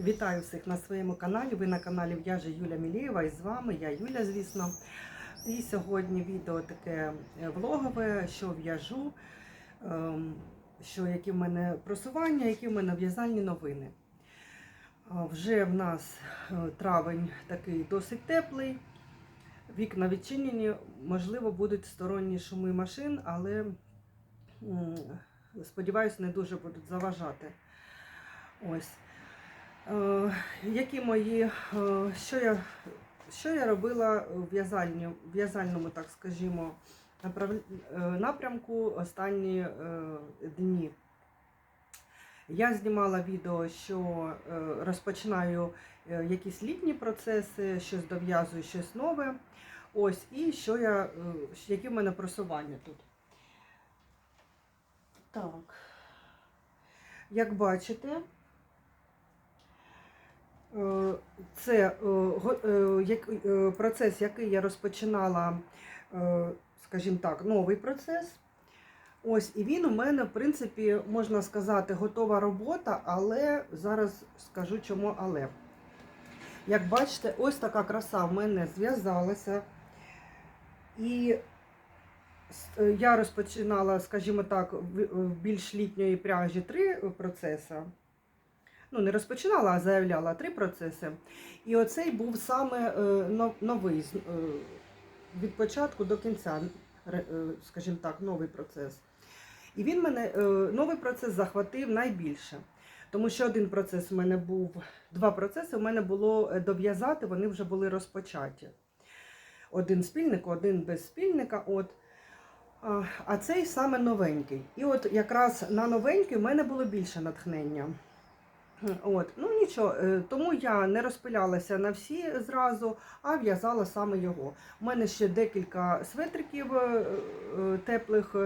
Вітаю всіх на своєму каналі. Ви на каналі В'яже Юля Мілєєва і з вами я Юля, звісно. І сьогодні відео таке е, влогове, що в'яжу, ем, що які в мене просування, які в мене в'язальні новини. Вже в нас е, травень такий досить теплий. Вікна відчинені, можливо, будуть сторонні шуми машин, але м, сподіваюсь, не дуже будуть заважати. Ось. Е, які мої, е, що я, що я робила в в'язальні, в'язальному, так скажімо, е, напрямку останні дні. Я знімала відео, що розпочинаю якісь літні процеси, щось дов'язую, щось нове. Ось, і що я, які в мене просування тут. Так. Як бачите, Це е, го- е, е, процес, який я розпочинала, скажімо так, новий процес. Ось, і він у мене, в принципі, можна сказати, готова робота, але зараз скажу чому але. Як бачите, ось така краса в мене зв'язалася. І я розпочинала, скажімо так, в більш літньої пряжі три процеси ну не розпочинала, а заявляла три процеси. І оцей був саме е, новий е, від початку до кінця, е, скажімо так, новий процес. І він мене новий процес захватив найбільше. Тому що один процес у мене був, два процеси у мене було дов'язати, вони вже були розпочаті. Один спільник, один без спільника. От. А, А цей саме новенький. І от якраз на новенький в мене було більше натхнення. От, ну нічого, е, тому я не розпилялася на всі зразу, а в'язала саме його. У мене ще декілька светриків е, е, теплих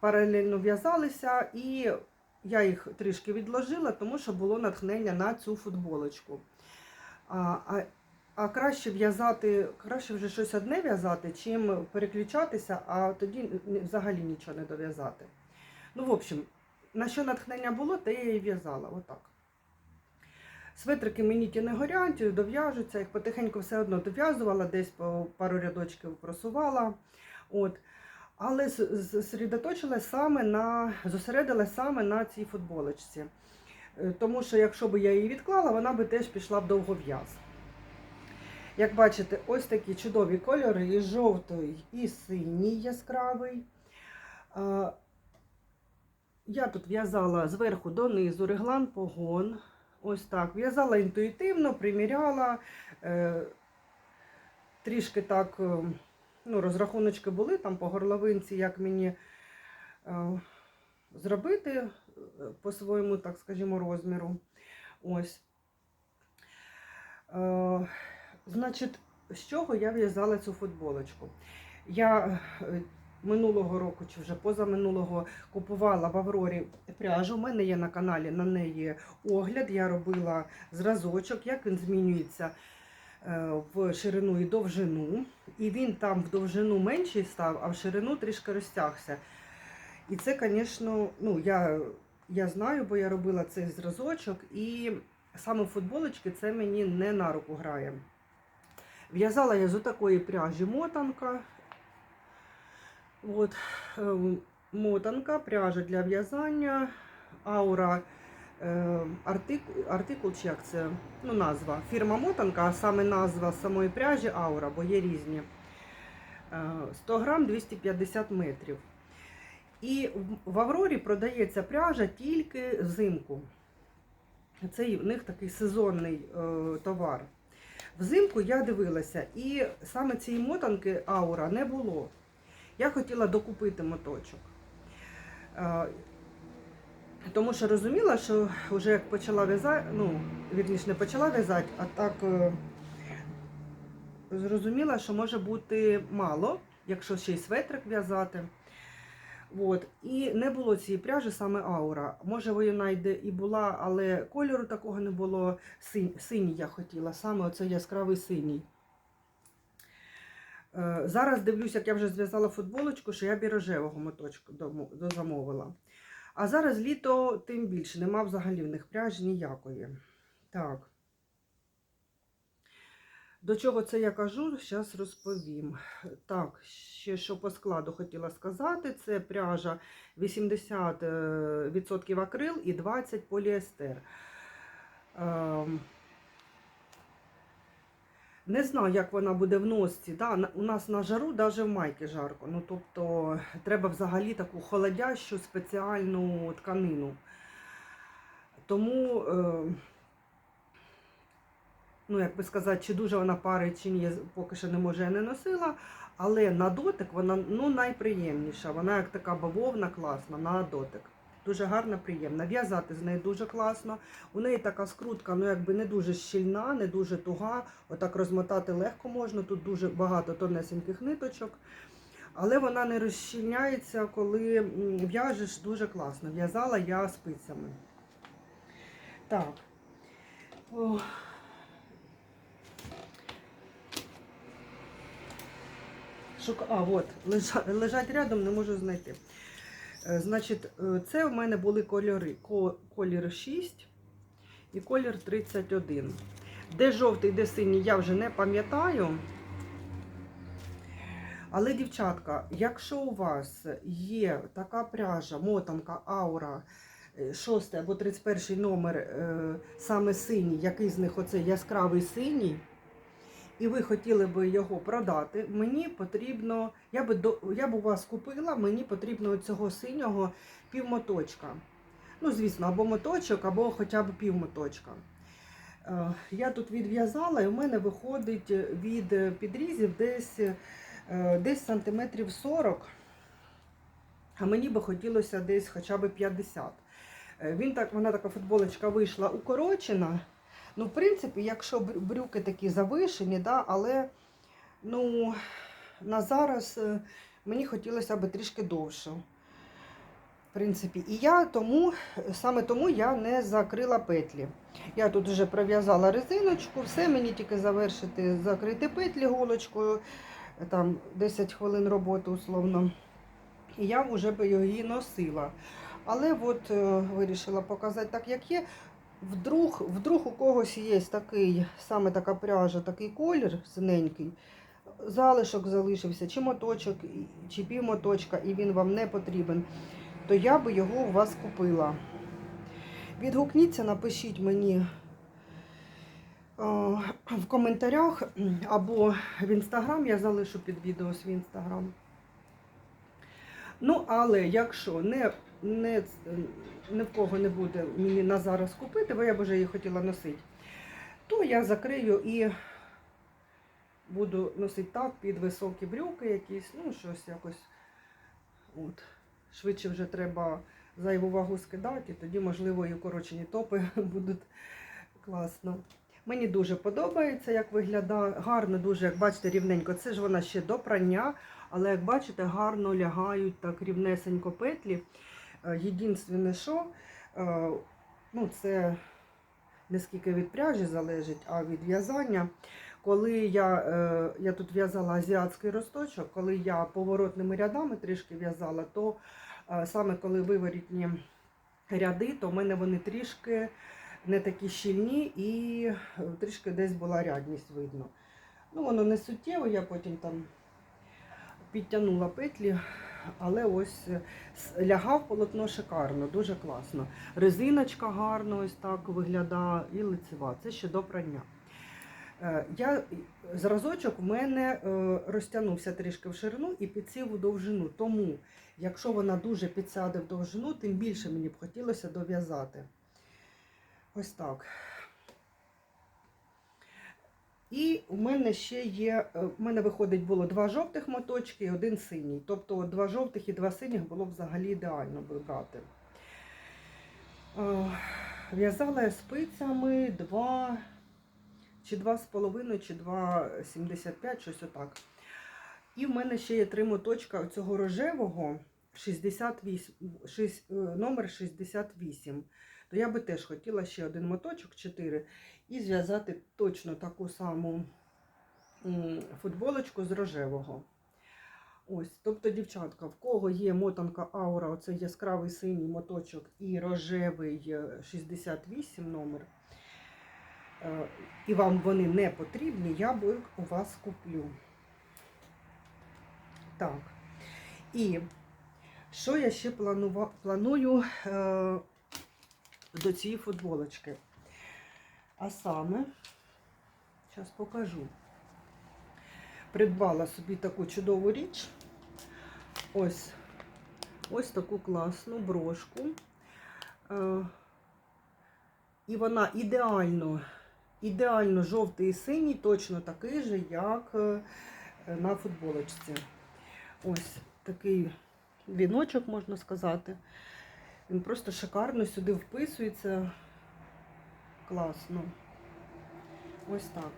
паралельно в'язалися, і я їх трішки відложила, тому що було натхнення на цю футболочку. А, а, а краще в'язати, краще вже щось одне в'язати, чим переключатися, а тоді взагалі нічого не дов'язати. Ну, в общем, на що натхнення було, те я і в'язала. Отак. Светрики мені ті не горять, дов'яжуться, їх потихеньку все одно дов'язувала, десь по пару рядочків просувала. От. Але саме на, зосередилась саме на цій футболочці. Е, Тому що якщо б я її відклала, вона би теж пішла в довгов'яз. Як бачите, ось такі чудові кольори, і жовтий, і синій яскравий. Я тут в'язала зверху донизу реглан погон. Ось так. В'язала інтуїтивно, приміряла. Е, трішки так, е, ну, розрахуночки були там по горловинці, як мені е, зробити по своєму, так скажімо, розміру. Ось. Значить, з чого я в'язала цю футболочку? Я минулого року чи вже позаминулого купувала в Аврорі пряжу. У мене є на каналі на неї огляд. Я робила зразочок, як він змінюється е, в ширину і довжину. І він там в довжину менший став, а в ширину трішки розтягся. І це, звісно, ну, я, я знаю, бо я робила цей зразочок, і саме футболочки це мені не на руку грає. В'язала я з отакої пряжі мотанка. От, е, мотанка, пряжа для в'язання, аура, е, артикул, чи як це, ну, назва. Фірма мотанка, а саме назва самої пряжі аура, бо є різні. Е, 100 грам 250 метрів. І в- Аврорі продається пряжа тільки взимку. Це в них такий сезонний е, товар. Взимку я дивилася, і саме цієї мотанки аура не було. Я хотіла докупити моточок. Е, Тому що розуміла, що вже як почала в'язати, ну, вірніше, не почала в'язати, а так е, зрозуміла, що може бути мало, якщо ще й светрик в'язати. От. І не було цієї пряжі саме аура. Може, вона йде і була, але кольору такого не було. Синій я хотіла, саме оцей яскравий синій. Е, Зараз дивлюсь, як я вже зв'язала футболочку, що я бірожевого моточку дозамовила. А зараз літо тим більше, нема взагалі в них пряжі ніякої. Так. До чого це я кажу, зараз розповім. Так, ще що по складу хотіла сказати, це пряжа 80% акрил і 20 поліестер. Не знаю, як вона буде в носці. Да? У нас на жару навіть в майки жарко. Ну, тобто треба взагалі таку холодящу спеціальну тканину. Тому, е, ну, як би сказати, чи дуже вона парить, чи ні, поки що не може я не носила. Але на дотик вона ну, найприємніша. Вона як така бавовна класна на дотик. Дуже гарна, приємна. В'язати з нею дуже класно. У неї така скрутка, ну якби не дуже щільна, не дуже туга. Отак розмотати легко можна. Тут дуже багато тонесеньких ниточок. Але вона не розщільняється, коли в'яжеш дуже класно. В'язала я спицями. Так. О. Шука... А, от, лежать рядом, не можу знайти. Е, Значить, е, це в мене були кольори. Колір 6 і колір 31. Де жовтий, де синій, я вже не пам'ятаю. Але, дівчатка, якщо у вас є така пряжа, мотанка, аура, 6 або 31 номер, е, саме синій, який з них оцей яскравий синій, і ви хотіли би його продати, мені потрібно, я би, до, я б у вас купила, мені потрібно цього синього півмоточка. Ну, звісно, або моточок, або хоча б півмоточка. Е, Я тут відв'язала, і в мене виходить від підрізів десь, е, десь сантиметрів 40, а мені би хотілося десь хоча б 50. Е, Він так, вона така футболочка вийшла укорочена. Ну, в принципі, якщо брюки такі завишені, да, але ну, на зараз е, мені хотілося б трішки довше. В принципі, і я тому, саме тому я не закрила петлі. Я тут вже пров'язала резиночку, все мені тільки завершити, закрити петлі голочкою, там 10 хвилин роботи условно. І я вже би її носила. Але от е, вирішила показати так, як є. Вдруг, вдруг у когось є такий, саме така пряжа, такий колір синенький, залишок залишився, чи моточок, чи півмоточка, і він вам не потрібен, то я би його у вас купила. Відгукніться, напишіть мені е, в коментарях або в інстаграм, я залишу під відео свій інстаграм. Ну, але якщо не, не, ні в кого не буде мені на зараз купити, бо я б вже її хотіла носити, то я закрию і буду носити так під високі брюки якісь, ну, щось якось. От. Швидше вже треба зайву вагу скидати, і тоді, можливо, і укорочені топи будуть класно. Мені дуже подобається, як виглядає. Гарно, дуже, як бачите, рівненько. Це ж вона ще до прання, але як бачите, гарно лягають так рівнесенько петлі. Е, Єдинственне, що е, ну, це не скільки від пряжі залежить, а від в'язання. Коли я, е, я тут в'язала азіатський росточок, коли я поворотними рядами трішки в'язала, то саме коли виворітні ряди, то в мене вони трішки не такі щільні і трішки десь була рядність видно. Ну, воно не суттєво, я потім там підтягнула петлі, але ось е, лягав полотно шикарно, дуже класно. Резиночка гарно ось так виглядає і лицева. Це ще до прання. Е, Я, зразочок в мене е, розтягнувся трішки в ширину і підсів у довжину. Тому, якщо вона дуже підсяде в довжину, тим більше мені б хотілося дов'язати. Ось так. І у мене ще є, е, у мене виходить було два жовтих моточки і один синій. Тобто два жовтих і два синіх було взагалі ідеально брати. Е, В'язала я спицями 2 чи 2,5, чи 2,75, щось отак. І в мене ще є три моточка цього рожевого 68, шість- е, номер 68. То я би теж хотіла ще один моточок 4 і зв'язати точно таку саму футболочку з рожевого. Ось, тобто, дівчатка, в кого є мотанка Аура, оцей яскравий синій моточок і рожевий е, 68 номер, е, і вам вони не потрібні, я б їх у вас куплю. Так. І що я ще планую е, до цієї футболочки? А саме, зараз покажу. Придбала собі таку чудову річ. Ось ось таку класну брошку. Е, і вона ідеально, ідеально жовтий і синій, точно такий же, як е, на футболочці. Ось такий віночок, можна сказати. Він просто шикарно сюди вписується. Класно. Ось так.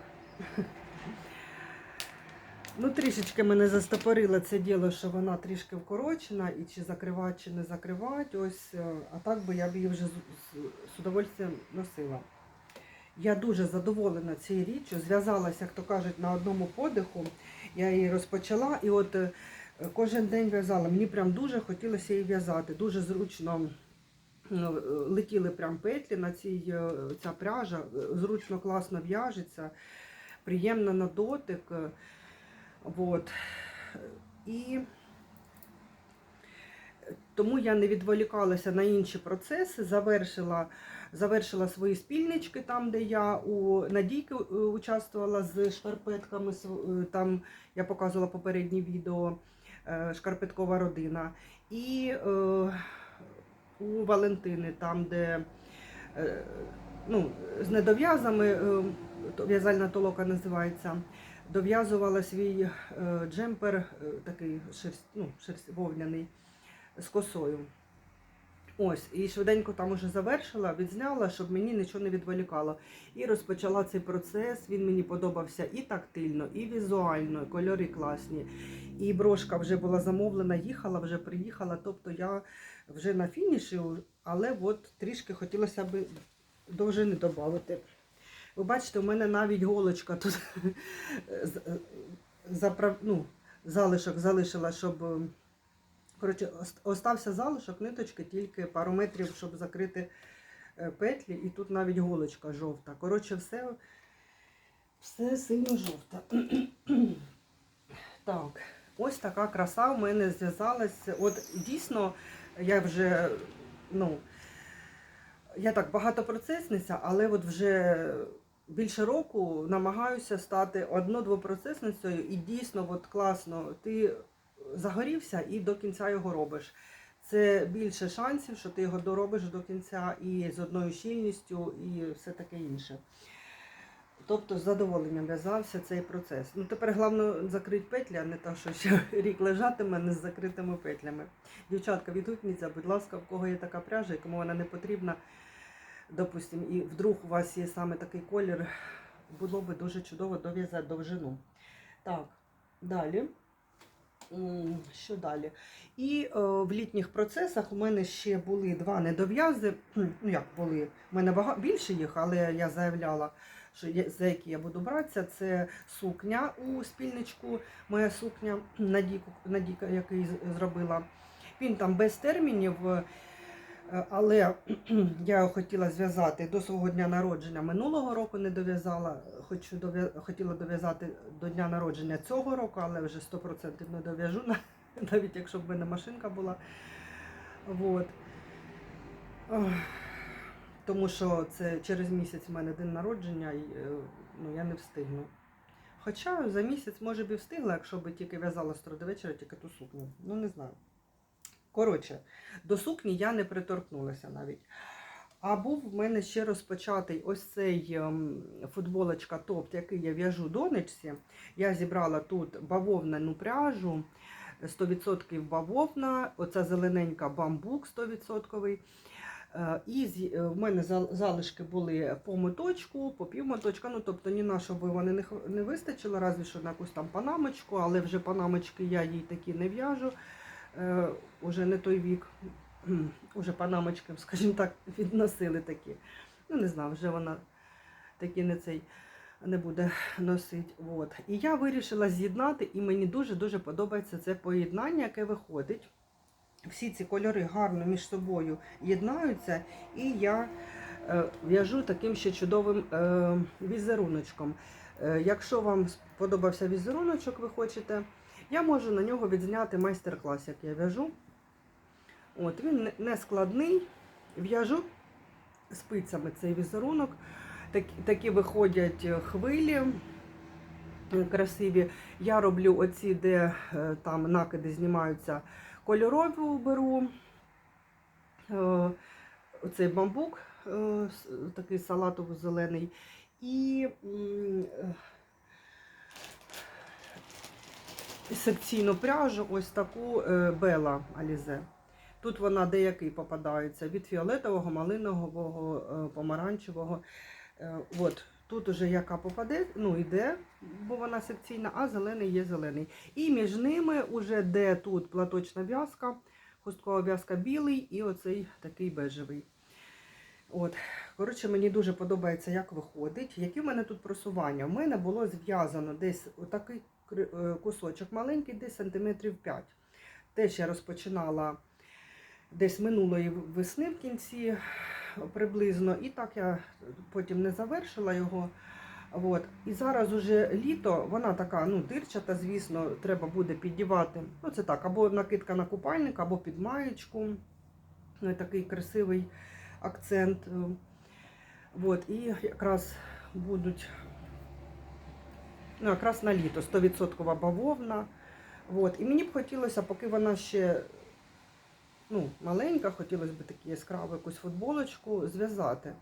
Ну, трішечки мене застопорило це діло, що вона трішки вкорочена, і чи закривати, чи не закривати. Ось, е, а так би я б її вже з, удовольствием носила. Я дуже задоволена цією річчю. Зв'язалася, як то кажуть, на одному подиху. Я її розпочала і от е, кожен день в'язала. Мені прям дуже хотілося її в'язати. Дуже зручно летіли прям петлі на цій е, ця пряжа. Е, Зручно, класно в'яжеться, приємно на дотик. е, Вот. І тому я не відволікалася на інші процеси, завершила, завершила свої спільнички там, де я у Надійки е, участвувала з шкарпетками. е, Там я показувала попереднє відео е, Шкарпеткова родина. І е, у Валентини, там, де е, ну, з недов'язами, е, в'язальна толока називається дов'язувала свій е, джемпер, такий шерсть, ну, шерсть вовняний з косою. Ось, і швиденько там уже завершила, відзняла, щоб мені нічого не відволікало. І розпочала цей процес. Він мені подобався і тактильно, і візуально, і кольори класні. І брошка вже була замовлена, їхала, вже приїхала. Тобто я вже на фініші, але от трішки хотілося б довжини додати. Ви бачите, у мене навіть голочка тут заправ... ну, залишок залишила, щоб. Коротше, остався залишок ниточки, тільки пару метрів, щоб закрити е, петлі, і тут навіть голочка жовта. Коротше, все, все сильно жовта. так, ось така краса у мене зв'язалася. От дійсно, я вже, ну, я так багатопроцесниця, але от вже більше року намагаюся стати одно-двопроцесницею, і дійсно от класно, ти загорівся і до кінця його робиш. Це більше шансів, що ти його доробиш до кінця і з одною щільністю, і все таке інше. Тобто з задоволенням в'язався цей процес. Ну тепер головне закрити петлі, а не те, що ще рік лежатиме не з закритими петлями. Дівчатка, відгукніться, будь ласка, в кого є така пряжа, і кому вона не потрібна, допустим, і вдруг у вас є саме такий колір, було би дуже чудово дов'язати довжину. Так, далі. Що далі? І е, в літніх процесах у мене ще були два недов'язи. Ну, як були? У мене бага... більше їх, але я заявляла, що я, за які я буду братися. Це сукня у спільничку, моя сукня Надійку, Надійка, який зробила. Він там без термінів, але я хотіла зв'язати до свого дня народження минулого року, не дов'язала. Хочу хотіла дов'язати до дня народження цього року, але вже 100% не дов'яжу, навіть якщо б в мене машинка була. Ох, Тому що це через місяць в мене день народження, і е, ну, я не встигну. Хоча за місяць, може б і встигла, якщо б тільки в'язала з до вечора, тільки ту сукню. Ну, не знаю. Коротше, до сукні я не приторкнулася навіть. А був в мене ще розпочатий ось цей ем, футболочка топ, який я в'яжу донечці. Я зібрала тут бавовняну пряжу, 100% бавовна, оця зелененька бамбук 100%. Е, І е, в мене залишки були по моточку, по півмоточка. Ну, тобто ні на що би вони не вистачило, разві що на якусь там панамочку, але вже панамочки я їй такі не в'яжу. Е, уже не той вік. Уже панамочки, скажімо так, відносили такі. Ну, не знаю, вже вона такі не цей не буде носити. От. І я вирішила з'єднати, і мені дуже-дуже подобається це поєднання, яке виходить. Всі ці кольори гарно між собою єднаються, і я е, в'яжу таким ще чудовим е, візеруночком. Якщо вам сподобався візеруночок, ви хочете, я можу на нього відзняти майстер-клас, як я в'яжу. От, він не- складний. В'яжу спицями цей візерунок. Так, такі виходять е, хвилі е, красиві. Я роблю оці, де е, там накиди знімаються, кольорову беру. Оцей бамбук, такий салатово-зелений. І м, е, секційну пряжу, ось таку е, Бела Алізе. Тут вона деякий попадається від фіолетового, малинового, е, помаранчевого. Е, От, тут уже яка попаде, ну йде, бо вона секційна, а зелений є зелений. І між ними, уже де тут платочна в'язка, хусткова в'язка білий і оцей такий бежевий. От. Коротше, мені дуже подобається, як виходить. Які в мене тут просування? У мене було зв'язано десь отакий кусочок маленький, десь сантиметрів 5. Теж я розпочинала десь минулої весни в кінці приблизно, і так я потім не завершила його. От. І зараз уже літо, вона така, ну, дирчата, звісно, треба буде піддівати. Ну, це так, або накидка на купальник, або під маєчку. Ну, такий красивий акцент. От. І якраз будуть ну, якраз на літо 100% бавовна. От. І мені б хотілося, поки вона ще ну, маленька, хотілося б таку яскраву якусь футболочку зв'язати.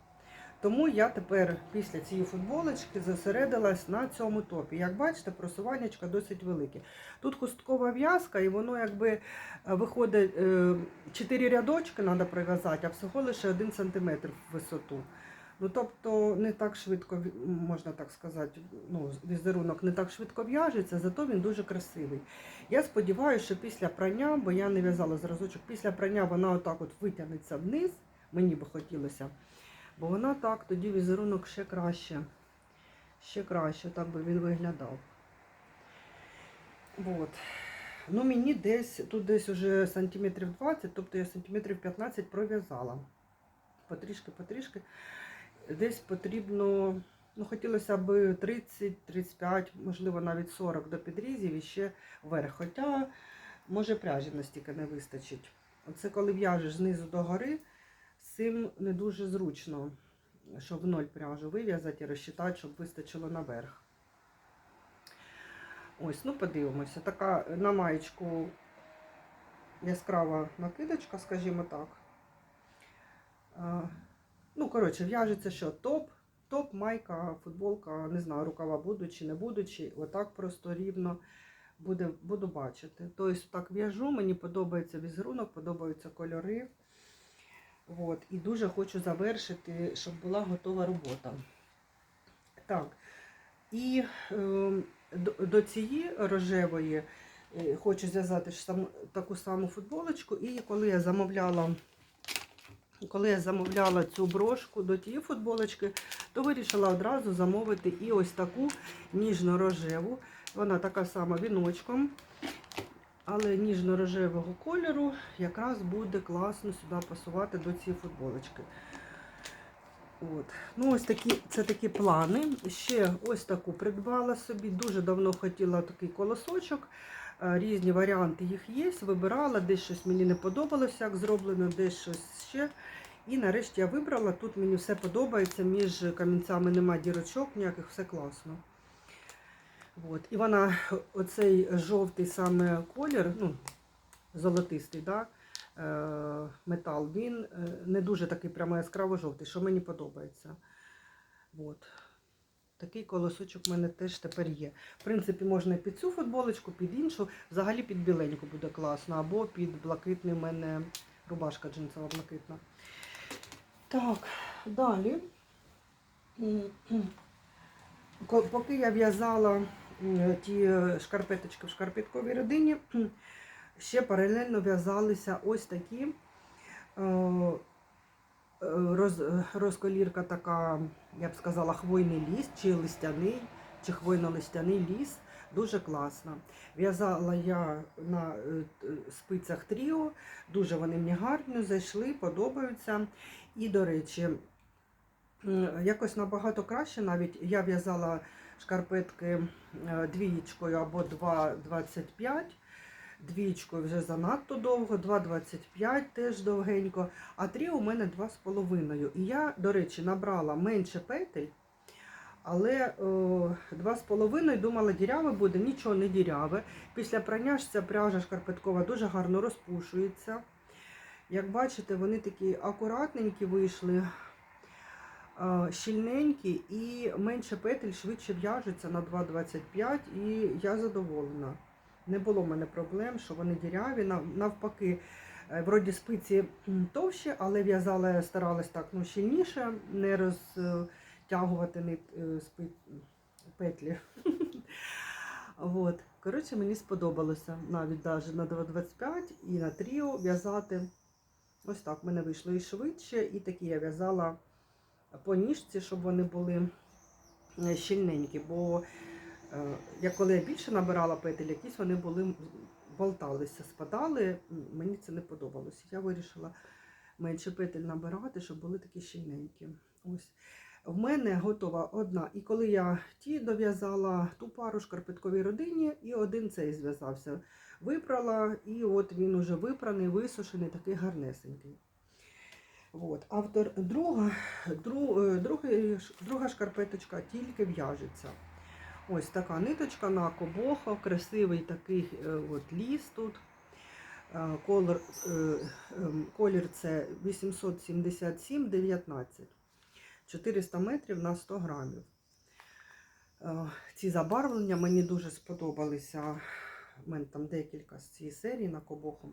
Тому я тепер після цієї футболочки зосередилась на цьому топі. Як бачите, просуваннячка досить велике. Тут хусткова в'язка, і воно якби е, виходить 4 рядочки треба прив'язати, а всього лише 1 см в висоту. Ну, тобто не так швидко, можна так сказати, ну, візерунок не так швидко в'яжеться, зато він дуже красивий. Я сподіваюся, що після прання, бо я не в'язала зразочок, після прання вона отак от витягнеться вниз, мені би хотілося. Бо вона так, тоді візерунок ще краще. Ще краще, так би він виглядав. От. Ну, мені десь, тут десь уже сантиметрів 20, тобто я сантиметрів 15 пров'язала. Потрішки, потрішки. Десь потрібно, ну, хотілося б 30-35, можливо, навіть 40 до підрізів і ще вверх. Хоча, може, пряжі настільки не вистачить. Оце коли в'яжеш знизу до гори, з цим не дуже зручно, щоб в ноль пряжу вив'язати і розчитати, щоб вистачило наверх. Ось, ну подивимося. Така на маєчку яскрава накидочка, скажімо так. Ну, коротше, в'яжеться що? Топ, топ, майка, футболка, не знаю, рукава будуть чи не будуть, отак просто рівно буде, буду бачити. Тобто так в'яжу, мені подобається візерунок, подобаються кольори. От, і дуже хочу завершити, щоб була готова робота. Так. І е, до, цієї рожевої е, хочу зв'язати таку саму футболочку. І коли я замовляла, коли я замовляла цю брошку до тієї футболочки, то вирішила одразу замовити і ось таку ніжно-рожеву. Вона така сама віночком, але ніжно-рожевого кольору якраз буде класно сюди пасувати до цієї футболочки. От. Ну, ось такі, це такі плани. Ще ось таку придбала собі. Дуже давно хотіла такий колосочок. Е, Різні варіанти їх є. Вибирала, десь щось мені не подобалося, як зроблено, десь щось ще. І нарешті я вибрала. Тут мені все подобається. Між камінцями нема дірочок, ніяких, все класно. От. І вона, оцей жовтий саме колір, ну, золотистий, да? е, метал, він е, не дуже такий прямо яскраво жовтий, що мені подобається. От. Такий колосочок в мене теж тепер є. В принципі, можна під цю футболочку, під іншу. Взагалі під біленьку буде класно, або під блакитний в мене рубашка джинсова блакитна. Так, далі. Поки я в'язала ті е, шкарпеточки в шкарпетковій родині, ще паралельно в'язалися ось такі е, е, роз, розколірка така, я б сказала, хвойний ліс, чи листяний, чи хвойно-листяний ліс. Дуже класно. В'язала я на е, спицях тріо, дуже вони мені гарні, зайшли, подобаються. І, до речі, якось набагато краще. Навіть я в'язала шкарпетки е, двієчкою або 2,25. Двічкою вже занадто довго, 2,25 теж довгенько, а три у мене 2,5. І я, до речі, набрала менше петель, але о, 2,5 думала, діряве буде, нічого не діряве. Після прання ж ця пряжа шкарпеткова дуже гарно розпушується. Як бачите, вони такі акуратненькі вийшли, щільненькі і менше петель швидше в'яжуться на 2,25 і я задоволена. Не було в мене проблем, що вони діряві. Навпаки, е, вроді спиці товщі, але в'язала старалась так ну, щільніше, не розтягувати нит, е, спи- петлі. От. Коротше, мені сподобалося навіть навіть на 2,25 і на тріо в'язати. Ось так в мене вийшло і швидше, і такі я в'язала по ніжці, щоб вони були е, щільненькі. Бо я коли я більше набирала петель, якісь вони були болталися, спадали. Мені це не подобалося. Я вирішила менше петель набирати, щоб були такі щільненькі. Ось. В мене готова одна. І коли я ті дов'язала ту пару шкарпетковій родині, і один цей зв'язався. Випрала, і от він уже випраний, висушений, такий гарнесенький. От. Автор друга, дру, е, друга шкарпеточка тільки в'яжеться. Ось така ниточка на кобохо, красивий такий е, от ліс тут. Е, Колір, е, ем, колір це 877,19. 400 метрів на 100 грамів. Ці забарвлення мені дуже сподобалися. У мене там декілька з цієї серії на кобоху.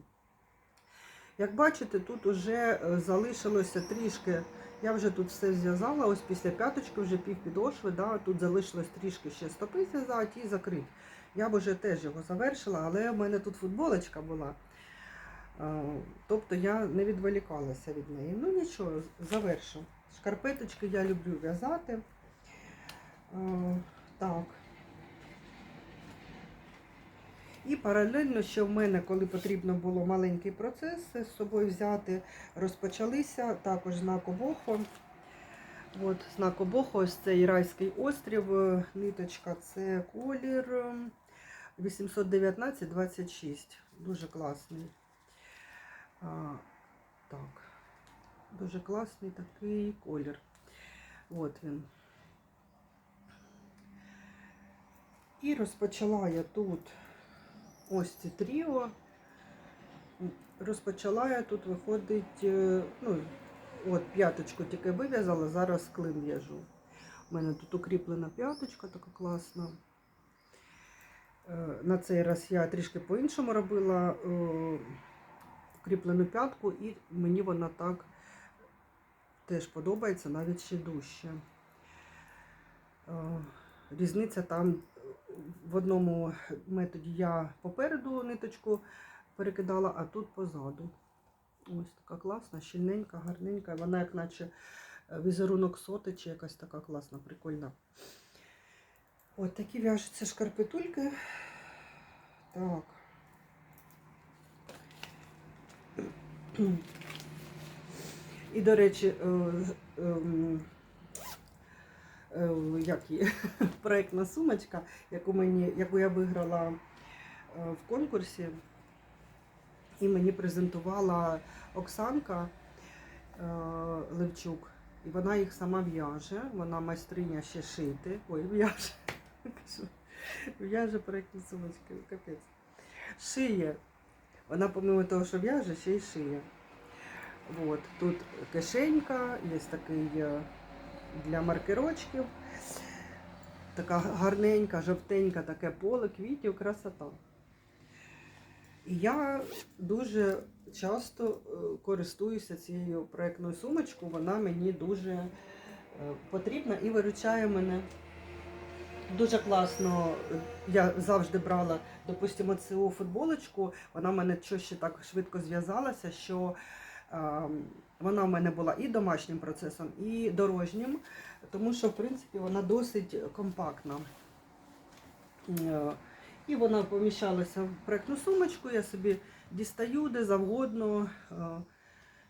Як бачите, тут вже залишилося трішки. Я вже тут все зв'язала, ось після п'яточки вже пів підошви, да, тут залишилось трішки ще стопи зв'язати і закрити. Я б вже теж його завершила, але в мене тут футболочка була. Тобто я не відволікалася від неї. Ну нічого, завершу. Шкарпеточки я люблю в'язати. Так. І паралельно, що в мене, коли потрібно було маленький процес з собою взяти, розпочалися також знак обоху. От, знак обоху, ось цей райський острів, е, ниточка, це колір е, 819-26. Дуже класний. А, так, дуже класний такий колір. От він. І розпочала я тут ось ці тріо. Розпочала я тут виходить, е, ну, от п'яточку тільки вив'язала, зараз клин в'яжу. У мене тут укріплена п'яточка така класна. Е, На цей раз я трішки по-іншому робила е, укріплену п'ятку, і мені вона так теж подобається, навіть ще дужче. Різниця там в одному методі я попереду ниточку перекидала, а тут позаду. Ось така класна, щільненька, гарненька. Вона як наче е, візерунок соти чи якась така класна, прикольна. От такі в'яжуться шкарпетульки. Так. І, до речі, е, ем, як її, проєктна сумочка, яку, мені, яку я виграла е, в конкурсі, і мені презентувала Оксанка е, Левчук. І вона їх сама в'яже, вона майстриня ще шити. Ой, в'яже. В'яже проєктні сумочки, капець. Шиє. Вона, помимо того, що в'яже, ще й шиє. От, тут кишенька, є такий е, для маркерочків. Така гарненька, жовтенька, таке поле, квітів, красота. І я дуже часто е, користуюся цією проєктною сумочкою. Вона мені дуже е, потрібна і виручає мене. Дуже класно. Я завжди брала, допустимо, цю футболочку. Вона в мене що ще так швидко зв'язалася, що е, вона в мене була і домашнім процесом, і дорожнім, тому що, в принципі, вона досить компактна. Е, І вона поміщалася в проєктну сумочку, я собі дістаю де завгодно е,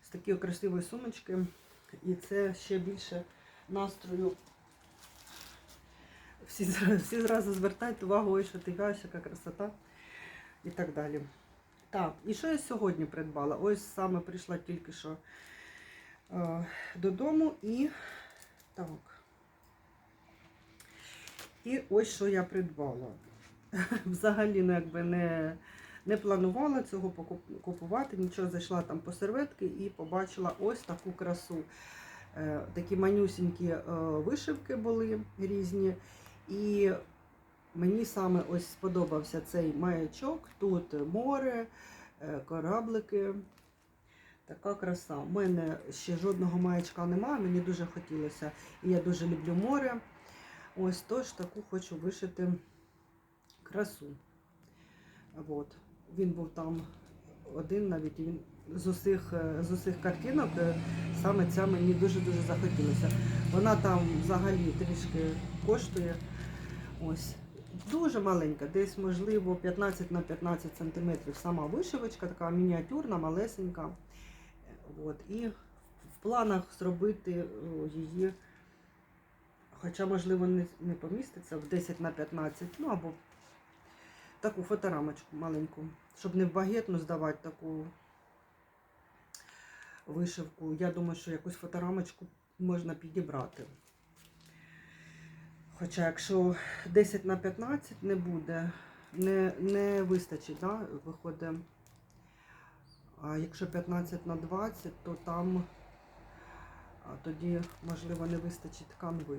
з такої красивої сумочки. І це ще більше настрою. Всі, всі зразу звертають увагу, ой, що ти вяща, яка красота і так далі. Так, і що я сьогодні придбала? Ось саме прийшла тільки що додому і так. І ось що я придбала. Взагалі, ну, якби не, не планувала цього купувати, нічого зайшла там по серветки і побачила ось таку красу. Е, Такі манюсінькі е, вишивки були різні. І мені саме ось сподобався цей маячок. Тут море, е, кораблики. Така краса. У мене ще жодного маячка немає, мені дуже хотілося. І я дуже люблю море. Ось тож таку хочу вишити красу. От. Він був там один навіть він з усіх, е, з усіх картинок е, саме ця мені дуже-дуже захотілося. Вона там взагалі трішки коштує. Ось. Дуже маленька, десь, можливо, 15 на 15 сантиметрів сама вишивочка, така мініатюрна, малесенька. От. І в планах зробити її, хоча, можливо, не, не поміститься в 10 на 15, ну або таку фоторамочку маленьку, щоб не в багетну здавати таку вишивку. Я думаю, що якусь фоторамочку можна підібрати. Хоча якщо 10 на 15 не буде, не, не вистачить, да, виходить. А якщо 15 на 20, то там а тоді, можливо, не вистачить канви.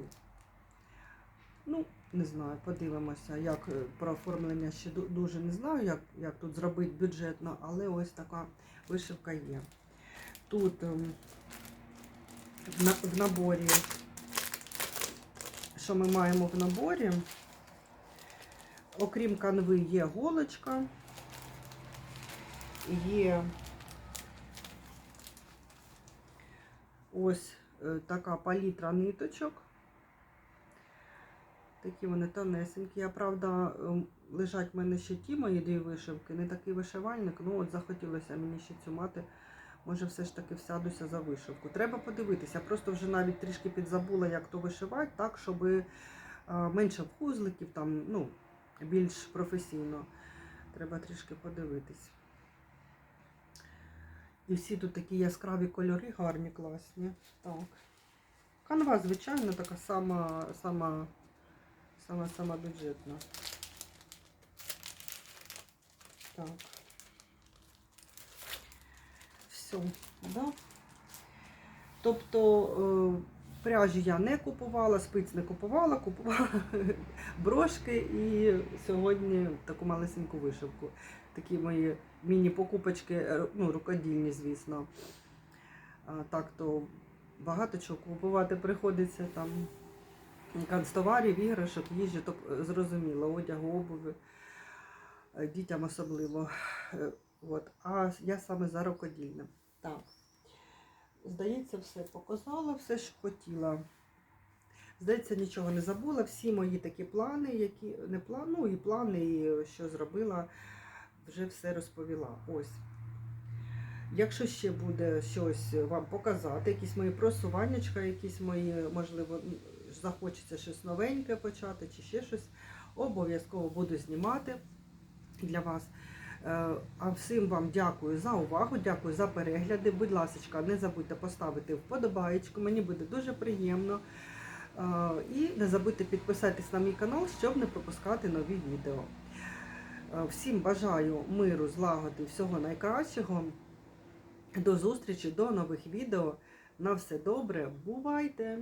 Ну, не знаю, подивимося, як е, про оформлення ще дуже не знаю, як, як тут зробити бюджетно, але ось така вишивка є. Тут ем, в, наборі, що ми маємо в наборі, окрім канви, є голочка, є ось е, така палітра ниточок. Такі вони тонесенькі. Я, правда, ем, лежать в мене ще ті мої дві вишивки, не такий вишивальник, ну от захотілося мені ще цю мати. Може, все ж таки всядуся за вишивку. Треба подивитися. Просто вже навіть трішки підзабула, як то вишивати, так, щоб е, менше вузликів, там, ну, більш професійно. Треба трішки подивитись. І всі тут такі яскраві кольори, гарні, класні. Так. Канва, звичайно, така сама, сама, сама, сама бюджетна. Так. Все, да? Тобто е, пряжі я не купувала, спиць не купувала, купувала брошки і сьогодні таку малесеньку вишивку. Такі мої міні-покупочки, е, ну, рукодільні, звісно. Так то багато чого купувати приходиться там. Канцтоварів, іграшок, їжі, то е, зрозуміло, одягу, обуви, е, дітям особливо. От. А я саме за рукодільне. Так. Здається, все показала, все, що хотіла. Здається, нічого не забула. Всі мої такі плани, які не план, ну і плани, і що зробила, вже все розповіла. Ось. Якщо ще буде щось вам показати, якісь мої просуваннячка, якісь мої, можливо, захочеться щось новеньке почати, чи ще щось, обов'язково буду знімати для вас. Е, А всім вам дякую за увагу, дякую за перегляди. Будь ласка, не забудьте поставити вподобаєчку, мені буде дуже приємно. Е, І не забудьте підписатись на мій канал, щоб не пропускати нові відео. Е, Всім бажаю миру, злагоди, всього найкращого. До зустрічі, до нових відео. На все добре, бувайте!